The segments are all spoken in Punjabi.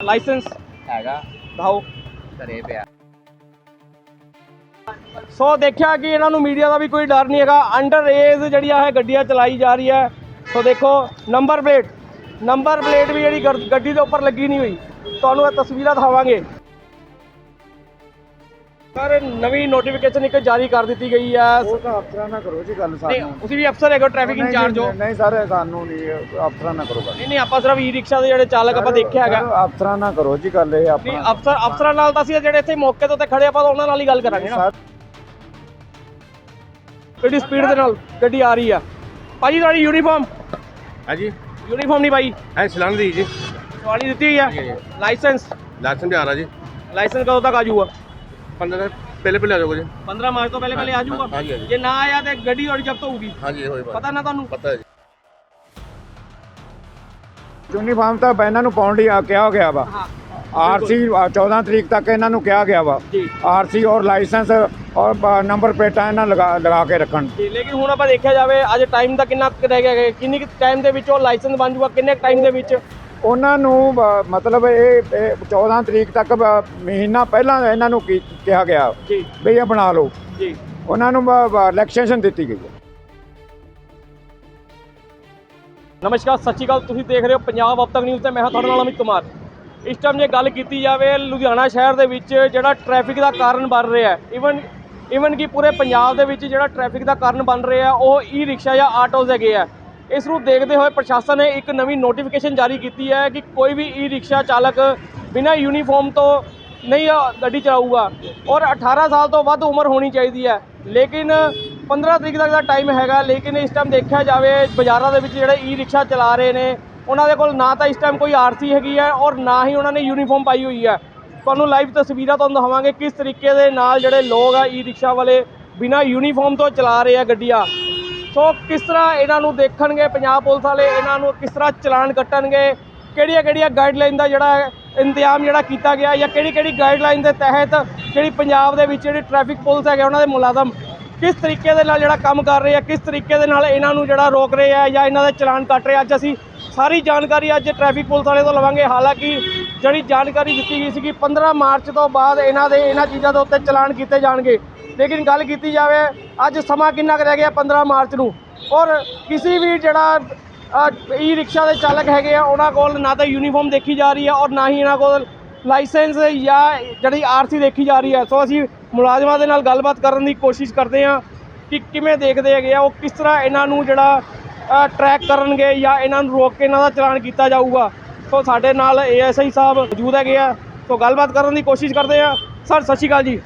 ਲਾਇਸੈਂਸ ਹੈਗਾ। ਦਿਖਾਓ। ਘਰੇ ਪਿਆ। ਸੋ ਦੇਖਿਆ ਕਿ ਇਹਨਾਂ ਨੂੰ ਮੀਡੀਆ ਦਾ ਵੀ ਕੋਈ ਡਰ ਨਹੀਂ ਹੈਗਾ। ਅੰਡਰ ਏਜ ਜਿਹੜੀਆਂ ਹੈ ਗੱਡੀਆਂ ਚਲਾਈ ਜਾ ਰਹੀ ਹੈ। ਸੋ ਦੇਖੋ ਨੰਬਰ ਪਲੇਟ ਨੰਬਰ ਪਲੇਟ ਵੀ ਜਿਹੜੀ ਗੱਡੀ ਦੇ ਉੱਪਰ ਲੱਗੀ ਨਹੀਂ ਹੋਈ। ਤੁਹਾਨੂੰ ਇਹ ਤਸਵੀਰਾਂ ਦਿਖਾਵਾਂਗੇ। ਸਰ ਨਵੀਂ ਨੋਟੀਫਿਕੇਸ਼ਨ ਇੱਕ ਜਾਰੀ ਕਰ ਦਿੱਤੀ ਗਈ ਹੈ। ਉਹ ਤਾਂ ਅਫਸਰਾਂ ਨਾਲ ਕਰੋ ਜੀ ਗੱਲ ਨਹੀਂ ਸਾਨੂੰ। ਤੁਸੀਂ ਵੀ ਅਫਸਰ ਹੈਗੇ ਟ੍ਰੈਫਿਕ ਨਹੀਂ, ਇੰਚਾਰਜ ਹੋ। ਨਹੀਂ, ਨਹੀਂ ਸਰ ਸਾਨੂੰ ਨਹੀਂ ਅਫਸਰਾਂ ਨਾਲ ਕਰੋ ਗੱਲ। ਨਹੀਂ ਨਹੀਂ ਆਪਾਂ ਸਿਰਫ ਈ ਰਿਕਸ਼ਾ ਦੇ ਜਿਹੜੇ ਚਾਲਕ ਆਪਾਂ ਦੇਖਿਆ ਹੈਗਾ। ਸਰ, ਅਫਸਰਾਂ ਨਾਲ ਕਰੋ ਜੀ ਗੱਲ ਇਹ ਨਹੀਂ ਆਪਣਾ ਅਫਸਰ ਅਫਸਰਾਂ ਨਾਲ ਤਾਂ ਅਸੀਂ ਜਿਹੜੇ ਇੱਥੇ ਮੌਕੇ ਤੇ ਉੱਤੇ ਖੜੇ ਆਪਾਂ ਤਾਂ ਉਹਨਾਂ ਨਾਲ ਹੀ ਗੱਲ ਕਰਾਂਗੇ ਨਾ। ਸਰ, ਕਿਹੜੀ ਸਪੀਡ ਦੇ ਨਾਲ ਗੱਡੀ ਆ ਰਹੀ ਆ? ਭਾਜੀ ਤੁਹਾਡੀ ਯੂਨੀਫਾਰਮ ਹਾਂਜੀ। ਯੂਨੀਫਾਰਮ ਨਹੀਂ ਭਾਈ। ਐ ਸਲਾਨ ਦੀ ਜੀ। ਸਵਾਲੀ ਦਿੱਤੀ ਹੋਈ ਆ। ਲਾਇਸੈਂਸ ਲਾਇਸੈਂਸ ਆ ਰਹਾ ਜੀ। ਲਾਇਸੈਂਸ ਕਦੋਂ ਤੱਕ ਆ ਜਾਊਗਾ? 15 ਪਹਿਲੇ ਪਹਿਲੇ ਆ ਜਾਓਗੇ ਜੀ। 15 ਮਾਰਚ ਤੋਂ ਪਹਿਲੇ ਪਹਿਲੇ ਆ ਜਾਊਗਾ। ਜੇ ਨਾ ਆਇਆ ਤੇ ਗੱਡੀ ਤੁਹਾਡੀ ਜ਼ਬਤ ਹੋਊਗੀ। ਹਾਂਜੀ ਹੋਏ ਬਾਤ। ਪਤਾ ਨਾ ਤੁਹਾਨੂੰ? ਪਤਾ ਹੈ ਜੀ। ਯੂਨੀਫਾਰਮ ਤਾਂ ਇਹਨਾਂ ਨੂੰ ਪਾਉਣ ਲਈ ਆ- ਕਿਹਾ ਗਿਆ ਵਾ। ਹਾਂ। ਆਰਸੀ 14 ਤਰੀਕ ਤੱਕ ਇਹਨਾਂ ਨੂੰ ਕਿਹਾ ਗਿਆ ਵਾ। ਜੀ। ਆਰਸੀ ਔਰ ਲਾਇਸੈਂਸ ਔਰ ਬ- ਨੰਬਰ ਪਲੇਟਾਂ ਇਹਨਾਂ ਲਗਾ ਲਗਾ ਕੇ ਰੱਖਣ। ਜੀ ਲੇਕਿਨ ਹੁਣ ਆਪਾਂ ਦੇਖਿਆ ਜਾਵੇ ਅੱਜ ਟਾਈਮ ਦਾ ਕਿੰਨਾ ਕੁ ਰਹਿ ਗਿਆ ਹੈ। ਕਿੰਨੀ ਟਾਈਮ ਦੇ ਵਿੱਚ ਉਹ ਲਾਇਸੈਂਸ ਬਣ ਜਾਊਗਾ ਕਿੰਨੇ ਟਾਈਮ ਦੇ ਵਿੱਚ? ਉਹਨਾਂ ਨੂੰ ਮਤਲਬ ਇਹ ਇਹ 14 ਤਰੀਕ ਤੱਕ ਮਹੀਨਾ ਪਹਿਲਾਂ ਇਹਨਾਂ ਨੂੰ ਕੀ- ਕਿਹਾ ਗਿਆ ਜੀ। ਵੀ ਇਹ ਬਣਾ ਲਓ। ਜੀ। ਉਹਨਾਂ ਨੂੰ ਇਲੈਕਸ਼ਨ ਦਿੱਤੀ ਗਈ ਨਮਸਕਾਰ ਸਤਿ ਸ਼੍ਰੀ ਅਕਾਲ। ਤੁਸੀਂ ਦੇਖ ਰਹੇ ਹੋ ਪੰਜਾਬ ਅਬ ਤੱਕ ਨਿਊਜ਼ ਤੇ ਮੈਂ ਹਾਂ ਤੁਹਾਡੇ ਨਾਲ ਅਮਿਤ ਕੁਮਾਰ। ਇਸ ਟਾਈਮ ਜੇ ਗੱਲ ਕੀਤੀ ਜਾਵੇ ਲੁਧਿਆਣਾ ਸ਼ਹਿਰ ਦੇ ਵਿੱਚ ਜਿਹੜਾ ਟ੍ਰੈਫਿਕ ਦਾ ਕਾਰਨ ਬਣ ਰਿਹਾ ਹੈ ਇਵਨ ਇਵਨ ਕਿ ਪੂਰੇ ਪੰਜਾਬ ਦੇ ਵਿੱਚ ਜਿਹੜਾ ਟ੍ਰੈਫਿਕ ਦਾ ਕਾਰਨ ਬਣ ਰਿਹਾ ਉਹ ਈ ਰਿਕਸ਼ਾ ਜਾਂ ਆਟੋਜ਼ ਹੈਗੇ ਆ। ਇਸ ਨੂੰ ਦੇਖਦੇ ਹੋਏ ਪ੍ਰਸ਼ਾਸਨ ਨੇ ਇੱਕ ਨਵੀਂ ਨੋਟੀਫਿਕੇਸ਼ਨ ਜਾਰੀ ਕੀਤੀ ਹੈ ਕਿ ਕੋਈ ਵੀ ਈ ਰਿਕਸ਼ਾ ਚਾਲਕ ਬਿਨਾਂ ਯੂਨੀਫਾਰਮ ਤੋਂ ਨਹੀਂ ਗੱਡੀ ਚਲਾਊਗਾ। ਔਰ 18 ਸਾਲ ਤੋਂ ਵੱਧ ਉਮਰ ਹੋਣੀ ਚਾਹੀਦੀ ਹੈ। ਲੇਕਿਨ 15 ਤਰੀਕ ਤੱਕ ਦਾ ਟਾਈਮ ਹੈਗਾ। ਲੇਕਿਨ ਇਸ ਟਾਈਮ ਦੇਖਿਆ ਜਾਵੇ, ਬਾਜ਼ਾਰਾਂ ਦੇ ਵਿੱਚ ਜਿਹੜੇ ਈ ਰਿਕਸ਼ਾ ਚਲਾ ਰਹੇ ਨੇ, ਉਹਨਾਂ ਦੇ ਕੋਲ ਨਾ ਤਾਂ ਇਸ ਟਾਈਮ ਕੋਈ ਆਰਸੀ ਹੈਗੀ ਹੈ ਔਰ ਨਾ ਹੀ ਉਹਨਾਂ ਨੇ ਯੂਨੀਫਾਰਮ ਪਾਈ ਹੋਈ ਹੈ। ਤੁਹਾਨੂੰ ਲਾਈਵ ਤਸਵੀਰਾਂ ਤੁਹਾਨੂੰ ਦਿਖਾਵਾਂਗੇ ਕਿਸ ਤਰੀਕੇ ਦੇ ਨਾਲ ਜਿਹੜੇ ਲੋਕ ਆ ਈ ਰਿਕਸ਼ਾ ਵਾਲੇ ਬਿਨਾਂ ਯੂਨੀਫਾਰਮ ਤੋਂ ਚਲਾ ਰਹੇ ਆ ਗੱਡੀਆਂ। ਸੋ ਕਿਸ ਤਰ੍ਹਾਂ ਇਹਨਾਂ ਨੂੰ ਦੇਖਣਗੇ ਪੰਜਾਬ ਪੁਲਿਸ ਵਾਲੇ, ਇਹਨਾਂ ਨੂੰ ਕਿਸ ਤਰ੍ਹਾਂ ਚਲਾਨ ਕੱਟਣਗੇ? ਕਿਹੜੀਆਂ ਕਿਹੜੀਆਂ ਗਾਈਡਲਾਈਨ ਦਾ ਜਿਹੜਾ ਇੰਤਜ਼ਾਮ ਜਿਹੜਾ ਕੀਤਾ ਗਿਆ ਜਾਂ ਕਿਹੜੀ ਕਿਹੜੀ ਗਾਈਡਲਾਈਨ ਦੇ ਤਹਿਤ ਜਿਹੜੀ ਪੰਜਾਬ ਦੇ ਵਿੱਚ ਜਿਹੜੀ ਟ੍ਰੈਫਿਕ ਪੁਲਿਸ ਹੈਗੇ ਉਹਨਾਂ ਦੇ ਮੁਲਾਜ਼ਮ ਕਿਸ ਤਰੀਕੇ ਦੇ ਨਾਲ ਜਿਹੜਾ ਕੰਮ ਕਰ ਰਹੇ ਆ, ਕਿਸ ਤਰੀਕੇ ਦੇ ਨਾਲ ਇਹਨਾਂ ਨੂੰ ਜਿਹੜਾ ਰੋਕ ਰਹੇ ਆ ਜਾਂ ਇਹਨਾਂ ਦੇ ਚਲਾਨ ਕੱਟ ਰਹੇ ਆ? ਅੱਜ ਅਸੀਂ ਸਾਰੀ ਜਾਣਕਾਰੀ ਅੱਜ ਟ੍ਰੈਫਿਕ ਪੁਲਿਸ ਵਾਲੇ ਤੋਂ ਲਵਾਂਗੇ। ਹਾਲਾਂਕਿ ਜਿਹੜੀ ਜਾਣਕਾਰੀ ਦਿੱਤੀ ਗਈ ਸੀ ਕਿ 15 ਮਾਰਚ ਤੋਂ ਬਾਅਦ ਇਹਨਾਂ ਦੇ ਇਹਨਾਂ ਚੀਜ਼ਾਂ ਦੇ ਉੱਤੇ ਚਲਾਨ ਕੀਤੇ ਜਾਣਗੇ। ਲੇਕਿਨ ਗੱਲ ਕੀਤੀ ਜਾਵੇ ਅੱਜ ਸਮਾਂ ਕਿੰਨਾ ਕੁ ਰਹਿ ਗਿਆ 15 ਮਾਰਚ ਨੂੰ? ਔਰ ਕਿਸੇ ਵੀ ਜਿਹੜਾ ਈ ਰਿਕਸ਼ਾ ਦੇ ਚਾਲਕ ਹੈਗੇ ਆ, ਉਹਨਾਂ ਕੋਲ ਨਾ ਤਾਂ ਯੂਨੀਫਾਰਮ ਦੇਖੀ ਜਾ ਰਹੀ ਹੈ ਔਰ ਨਾ ਹੀ ਇਹਨਾਂ ਕੋਲ ਲਾਇਸੈਂਸ ਜਾਂ ਜਿਹੜੀ ਆਰਸੀ ਦੇਖੀ ਜਾ ਰਹੀ ਹੈ। ਸੋ ਅਸੀਂ ਮੁਲਾਜ਼ਮਾਂ ਦੇ ਨਾਲ ਗੱਲਬਾਤ ਕਰਨ ਦੀ ਕੋਸ਼ਿਸ਼ ਕਰਦੇ ਹਾਂ ਕਿ ਕਿਵੇਂ ਦੇਖਦੇ ਹੈਗੇ ਆ, ਉਹ ਕਿਸ ਤਰ੍ਹਾਂ ਇਹਨਾਂ ਨੂੰ ਜਿਹੜਾ ਟਰੈਕ ਕਰਨਗੇ ਜਾਂ ਇਹਨਾਂ ਨੂੰ ਰੋਕ ਕੇ ਇਹਨਾਂ ਦਾ ਚਲਾਨ ਕੀਤਾ ਜਾਊਗਾ। ਸੋ ਸਾਡੇ ਨਾਲ ਏਐਸਆਈ ਸਾਹਿਬ ਮੌਜੂਦ ਹੈਗੇ ਆ। ਸੋ ਗੱਲਬਾਤ ਕਰਨ ਦੀ ਕੋਸ਼ਿਸ਼ ਕਰਦੇ ਆ ਸਰ, ਸਤਿ ਸ਼੍ਰੀ ਅਕਾਲ ਜੀ।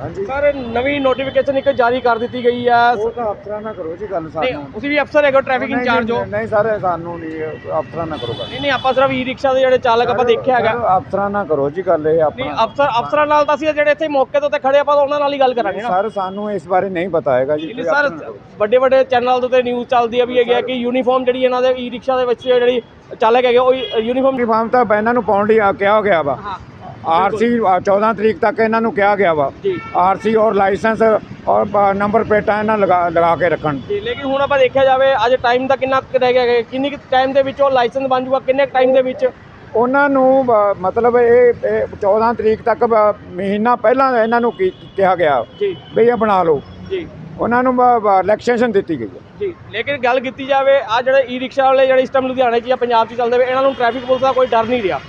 ਹਾਂਜੀ। ਸਰ ਨਵੀਂ ਨੋਟੀਫਿਕੇਸ਼ਨ ਇੱਕ ਜਾਰੀ ਕਰ ਦਿੱਤੀ ਗਈ ਹੈ। ਉਹ ਤਾਂ ਅਫਸਰਾਂ ਨਾਲ ਕਰੋ ਜੀ ਗੱਲ ਨਹੀਂ ਸਾਨੂੰ। ਤੁਸੀਂ ਵੀ ਅਫਸਰ ਹੈਗੇ ਟ੍ਰੈਫਿਕ ਨਹੀਂ, ਇੰਚਾਰਜ ਹੋ। ਨਹੀਂ, ਨਹੀਂ ਸਰ ਸਾਨੂੰ ਨਹੀਂ ਅਫਸਰਾਂ ਨਾਲ ਕਰੋ ਗੱਲ। ਨਹੀਂ ਨਹੀਂ ਆਪਾਂ ਸਿਰਫ ਈ ਰਿਕਸ਼ਾ ਦੇ ਜਿਹੜੇ ਚਾਲਕ ਆਪਾਂ ਦੇਖਿਆ ਹੈਗਾ। ਸਰ, ਅਫਸਰਾਂ ਨਾਲ ਕਰੋ ਜੀ ਗੱਲ ਇਹ ਨਹੀਂ ਆਪਣਾ। ਅਫਸਰ ਅਫਸਰਾਂ ਨਾਲ ਤਾਂ ਅਸੀਂ ਜਿਹੜੇ ਇੱਥੇ ਮੌਕੇ ਤੇ ਖੜੇ ਆਪਾਂ ਉਹਨਾਂ ਨਾਲ ਹੀ ਗੱਲ ਕਰਾਂਗੇ ਨਾ। ਸਰ ਸਾਨੂੰ ਇਸ ਬਾਰੇ ਨਹੀਂ ਪਤਾ ਹੈਗਾ ਜੀ ਨਹੀਂ ਸਰ ਵੱਡੇ ਵੱਡੇ ਚੈਨਲ ਦੇ ਉੱਤੇ ਨਿਊਜ਼ ਚੱਲਦੀ ਆ ਵੀ ਹੈਗੀ ਆ ਕਿ ਯੂਨੀਫਾਰਮ ਜਿਹੜੀ ਇਹਨਾਂ ਦੇ ਈ ਰਿਕਸ਼ਾ ਦੇ ਵਿੱਚ ਜਿਹੜੀ ਚਾਲਕ ਹੈਗੇ ਉਹ ਯੂਨੀਫਾਰਮ ਯੂਨੀਫਾਰਮ ਤਾਂ ਇਹਨਾਂ ਨੂੰ ਪਾਉਣ ਲਈ ਆ- ਕਿਹਾ ਗਿਆ ਵਾ। ਹਾਂ। ਆਰਸੀ 14 ਤਰੀਕ ਤੱਕ ਇਹਨਾਂ ਨੂੰ ਕਿਹਾ ਗਿਆ ਵਾ। ਆਰਸੀ ਔਰ ਲਾਇਸੈਂਸ ਔਰ ਬ- ਨੰਬਰ ਪਲੇਟਾਂ ਇਹਨਾਂ ਲਗਾ ਲਗਾ ਕੇ ਰੱਖਣ। ਜੀ ਲੇਕਿਨ ਹੁਣ ਆਪਾਂ ਦੇਖਿਆ ਜਾਵੇ ਅੱਜ ਟਾਈਮ ਦਾ ਕਿੰਨਾ ਕੁ ਰਹਿ ਗਿਆ ਹੈ ਕਿੰਨੀ ਟਾਈਮ ਦੇ ਵਿੱਚ ਉਹ ਲਾਇਸੈਂਸ ਬਣ ਜਾਊਗਾ ਕਿੰਨੇ ਟਾਈਮ ਦੇ ਵਿੱਚ? ਉਹਨਾਂ ਨੂੰ ਬ- ਮਤਲਬ ਇਹ ਇਹ 14 ਤਰੀਕ ਤੱਕ ਬ- ਮਹੀਨਾ ਪਹਿਲਾਂ ਇਹਨਾਂ ਨੂੰ ਕੀ- ਕਿਹਾ ਗਿਆ ਜੀ। ਵੀ ਇਹ ਬਣਾ ਲਓ। ਜੀ। ਉਹਨਾਂ ਨੂੰ ਇਲੈਕਸ਼ਨ ਦਿੱਤੀ ਗਈ ਹੈ। ਜੀ ਲੇਕਿਨ ਗੱਲ ਕੀਤੀ ਜਾਵੇ ਆ ਜਿਹੜੇ ਈ ਰਿਕਸ਼ਾ ਵਾਲੇ ਜਿਹੜੇ ਇਸ ਟਾਈਮ ਲੁਧਿਆਣੇ 'ਚ ਜਾਂ ਪੰਜਾਬ 'ਚ ਚੱਲਦੇ ਵੇ ਇਹਨਾਂ ਨੂੰ ਟ੍ਰੈਫਿਕ ਪੁਲਿਸ ਦਾ ਕੋਈ ਡਰ ਨਹੀਂ ਰਿਹਾ।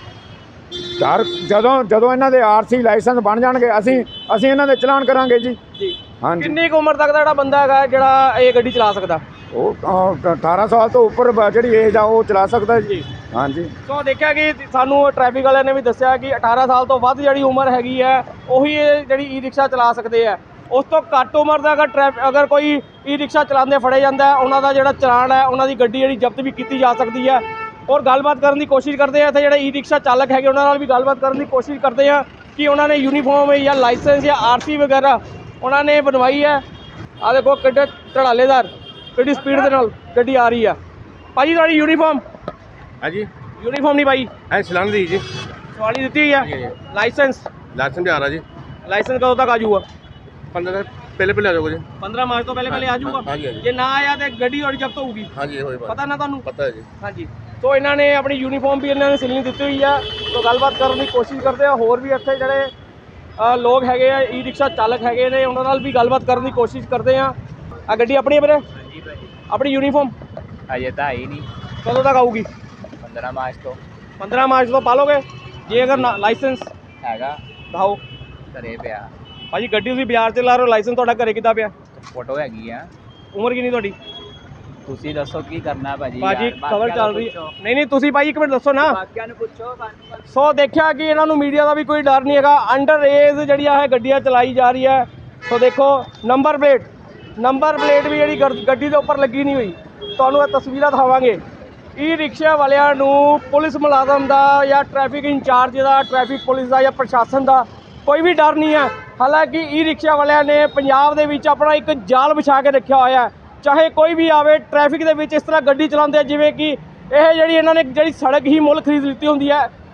ਡਰ ਜਦੋਂ ਜਦੋਂ ਇਹਨਾਂ ਦੇ ਆਰਸੀ ਲਾਇਸੈਂਸ ਬਣ ਜਾਣਗੇ ਅਸੀਂ ਅਸੀਂ ਇਹਨਾਂ ਦੇ ਚਲਾਨ ਕਰਾਂਗੇ ਜੀ। ਜੀ। ਹਾਂਜੀ। ਕਿੰਨੀ ਕੁ ਉਮਰ ਤੱਕ ਦਾ ਜਿਹੜਾ ਬੰਦਾ ਹੈਗਾ ਜਿਹੜਾ ਇਹ ਗੱਡੀ ਚਲਾ ਸਕਦਾ? ਉਹ ਅ, 18 ਸਾਲ ਤੋਂ ਉੱਪਰ ਬ- ਜਿਹੜੀ ਏਜ ਆ ਉਹ ਚਲਾ ਸਕਦਾ ਜੀ। ਹਾਂਜੀ। ਸੋ ਦੇਖਿਆ ਕਿ ਸਾਨੂੰ ਟ੍ਰੈਫਿਕ ਵਾਲਿਆਂ ਨੇ ਵੀ ਦੱਸਿਆ ਕਿ 18 ਸਾਲ ਤੋਂ ਵੱਧ ਜਿਹੜੀ ਉਮਰ ਹੈਗੀ ਹੈ ਉਹੀ ਇਹ ਜਿਹੜੀ ਈ ਰਿਕਸ਼ਾ ਚਲਾ ਸਕਦੇ ਆ ਉਸ ਤੋਂ ਘੱਟ ਉਮਰ ਦਾ ਅਗਰ ਟ੍ਰੈਫ ਅਗਰ ਕੋਈ ਈ ਰਿਕਸ਼ਾ ਚਲਾਉਂਦੇ ਫੜੇ ਜਾਂਦਾ ਹੈ ਉਹਨਾਂ ਦਾ ਜਿਹੜਾ ਚਲਾਨ ਹੈ ਉਹਨਾਂ ਦੀ ਗੱਡੀ ਜਿਹੜੀ ਜ਼ਬਤ ਵੀ ਕੀਤੀ ਜਾ ਸਕਦੀ ਹੈ। ਔਰ ਗੱਲਬਾਤ ਕਰਨ ਦੀ ਕੋਸ਼ਿਸ਼ ਕਰਦੇ ਆ। ਇੱਥੇ ਜਿਹੜੇ ਈ ਰਿਕਸ਼ਾ ਚਾਲਕ ਹੈਗੇ ਉਹਨਾਂ ਨਾਲ ਵੀ ਗੱਲਬਾਤ ਕਰਨ ਦੀ ਕੋਸ਼ਿਸ਼ ਕਰਦੇ ਆ ਕਿ ਉਹਨਾਂ ਨੇ ਯੂਨੀਫਾਰਮ ਜਾਂ ਲਾਇਸੈਂਸ ਜਾਂ ਆਰਸੀ ਵਗੈਰਾ ਉਹਨਾਂ ਨੇ ਬਣਵਾਈ ਹੈ। ਆ ਦੇਖੋ ਕਿੱਡੇ ਧੜਾਲੇਦਾਰ ਕਿੱਡੀ ਸਪੀਡ ਦੇ ਨਾਲ ਗੱਡੀ ਆ ਰਹੀ ਆ। ਭਾਜੀ ਤੁਹਾਡੀ ਯੂਨੀਫਾਰਮ ਹਾਂਜੀ। ਯੂਨੀਫਾਰਮ ਨਹੀਂ ਭਾਈ। ਐ ਸਲਾਨ ਦੀ ਜੀ। ਸਵਾਲੀ ਦਿੱਤੀ ਹੋਈ ਆ। ਲਾਇਸੈਂਸ ਲਾਇਸੈਂਸ ਆ ਰਹਾ ਜੀ। ਲਾਇਸੈਂਸ ਕਦੋਂ ਤੱਕ ਆ ਜਾਊਗਾ? 15 ਪਹਿਲੇ ਪਹਿਲੇ ਆ ਜਾਓਗੇ ਜੀ। 15 ਮਾਰਚ ਤੋਂ ਪਹਿਲੇ ਪਹਿਲੇ ਆ ਜਾਊਗਾ। ਜੇ ਨਾ ਆਇਆ ਤੇ ਗੱਡੀ ਤੁਹਾਡੀ ਜ਼ਬਤ ਹੋਊਗੀ। ਹਾਂਜੀ ਹੋਏ ਪਤਾ ਨਾ ਤੁਹਾਨੂੰ? ਪਤਾ ਹੈ ਜੀ। ਹਾਂਜੀ। ਸੋ ਇਹਨਾਂ ਨੇ ਆਪਣੀ ਯੂਨੀਫਾਰਮ ਵੀ ਇਹਨਾਂ ਨੇ ਸਿਲਣੀ ਦਿੱਤੀ ਹੋਈ ਆ। ਸੋ ਗੱਲਬਾਤ ਕਰਨ ਦੀ ਕੋਸ਼ਿਸ਼ ਕਰਦੇ ਆ। ਹੋਰ ਵੀ ਇੱਥੇ ਜਿਹੜੇ ਲੋਕ ਹੈਗੇ ਆ ਈ ਰਿਕਸ਼ਾ ਚਾਲਕ ਹੈਗੇ ਨੇ ਉਹਨਾਂ ਨਾਲ ਵੀ ਗੱਲਬਾਤ ਕਰਨ ਦੀ ਕੋਸ਼ਿਸ਼ ਕਰਦੇ ਆ। ਆ ਗੱਡੀ ਆਪਣੀ ਹੈ ਵੀਰੇ? ਹਾਂਜੀ ਭਾਜੀ। ਆਪਣੀ ਯੂਨੀਫਾਰਮ ਅਜੇ ਤਾਂ ਆਈ ਨਹੀਂ। ਕਦੋਂ ਤੱਕ ਆਊਗੀ? 15 ਮਾਰਚ ਤੋਂ। 15 ਮਾਰਚ ਤੋਂ ਪਾਲੋਗੇ? ਜੇ ਅਗਰ ਲਾਇਸੈਂਸ ਹੈਗਾ। ਦਿਖਾਓ। ਘਰੇ ਪਿਆ। ਭਾਜੀ ਗੱਡੀ ਤੁਸੀਂ ਬਾਜ਼ਾਰ 'ਚ ਲਾ ਰਹੇ ਹੋ ਲਾਇਸੈਂਸ ਤੁਹਾਡਾ ਘਰੇ ਕਿੱਦਾਂ ਪਿਆ? ਫੋਟੋ ਹੈਗੀ ਆ। ਉਮਰ ਕਿੰਨੀ ਤੁਹਾਡੀ? ਤੁਸੀਂ ਦੱਸੋ ਕੀ ਕਰਨਾ ਭਾਜੀ ਭਾਜੀ ਯਾਰ, ਖਬਰ ਬਾਕੀਆਂ ਚੱਲ ਨੂੰ ਰਹੀ ਪੁੱਛੋ। ਨਹੀਂ ਨਹੀਂ ਤੁਸੀਂ ਭਾਈ ਇੱਕ ਮਿੰਟ ਦੱਸੋ ਨਾ। ਬਾਕੀਆਂ ਨੂੰ ਪੁੱਛੋ ਸੋ ਦੇਖਿਆ ਕਿ ਇਹਨਾਂ ਨੂੰ ਮੀਡੀਆ ਦਾ ਵੀ ਕੋਈ ਡਰ ਨਹੀਂ ਹੈਗਾ। ਅੰਡਰ ਏਜ ਜਿਹੜੀਆਂ ਹੈ ਗੱਡੀਆਂ ਚਲਾਈ ਜਾ ਰਹੀ ਹੈ। ਸੋ ਦੇਖੋ ਨੰਬਰ ਪਲੇਟ ਨੰਬਰ ਪਲੇਟ ਵੀ ਜਿਹੜੀ ਗੱਡ- ਗੱਡੀ ਦੇ ਉੱਪਰ ਲੱਗੀ ਨਹੀਂ ਹੋਈ। ਤੁਹਾਨੂੰ ਇਹ ਤਸਵੀਰਾਂ ਦਿਖਾਵਾਂਗੇ। ਈ ਰਿਕਸ਼ਾ ਵਾਲਿਆਂ ਨੂੰ ਪੁਲਿਸ ਮੁਲਾਜ਼ਮ ਦਾ ਜਾਂ ਟ੍ਰੈਫਿਕ ਇੰਚਾਰਜ ਦਾ ਟ੍ਰੈਫਿਕ ਪੁਲਿਸ ਦਾ ਜਾਂ ਪ੍ਰਸ਼ਾਸਨ ਦਾ ਕੋਈ ਵੀ ਡਰ ਨਹੀਂ ਹੈ। ਹਾਲਾਂਕਿ ਈ ਰਿਕਸ਼ਾ ਵਾਲਿਆਂ ਨੇ ਪੰਜਾਬ ਦੇ ਵਿੱਚ ਆਪਣਾ ਇੱਕ ਜਾਲ ਵਿਛਾ ਕੇ ਰੱਖਿਆ ਹੋਇਆ ਹੈ। ਚਾਹੇ ਕੋਈ ਵੀ ਆਵੇ ਟ੍ਰੈਫਿਕ ਦੇ ਵਿੱਚ ਇਸ ਤਰ੍ਹਾਂ ਗੱਡੀ ਚਲਾਉਂਦੇ ਆ, ਜਿਵੇਂ ਕਿ ਇਹ ਜਿਹੜੀ ਇਹਨਾਂ ਨੇ ਜਿਹੜੀ ਸੜਕ ਹੀ ਮੁੱਲ ਖਰੀਦ ਲਿੱਤੀ ਹੁੰਦੀ ਹੈ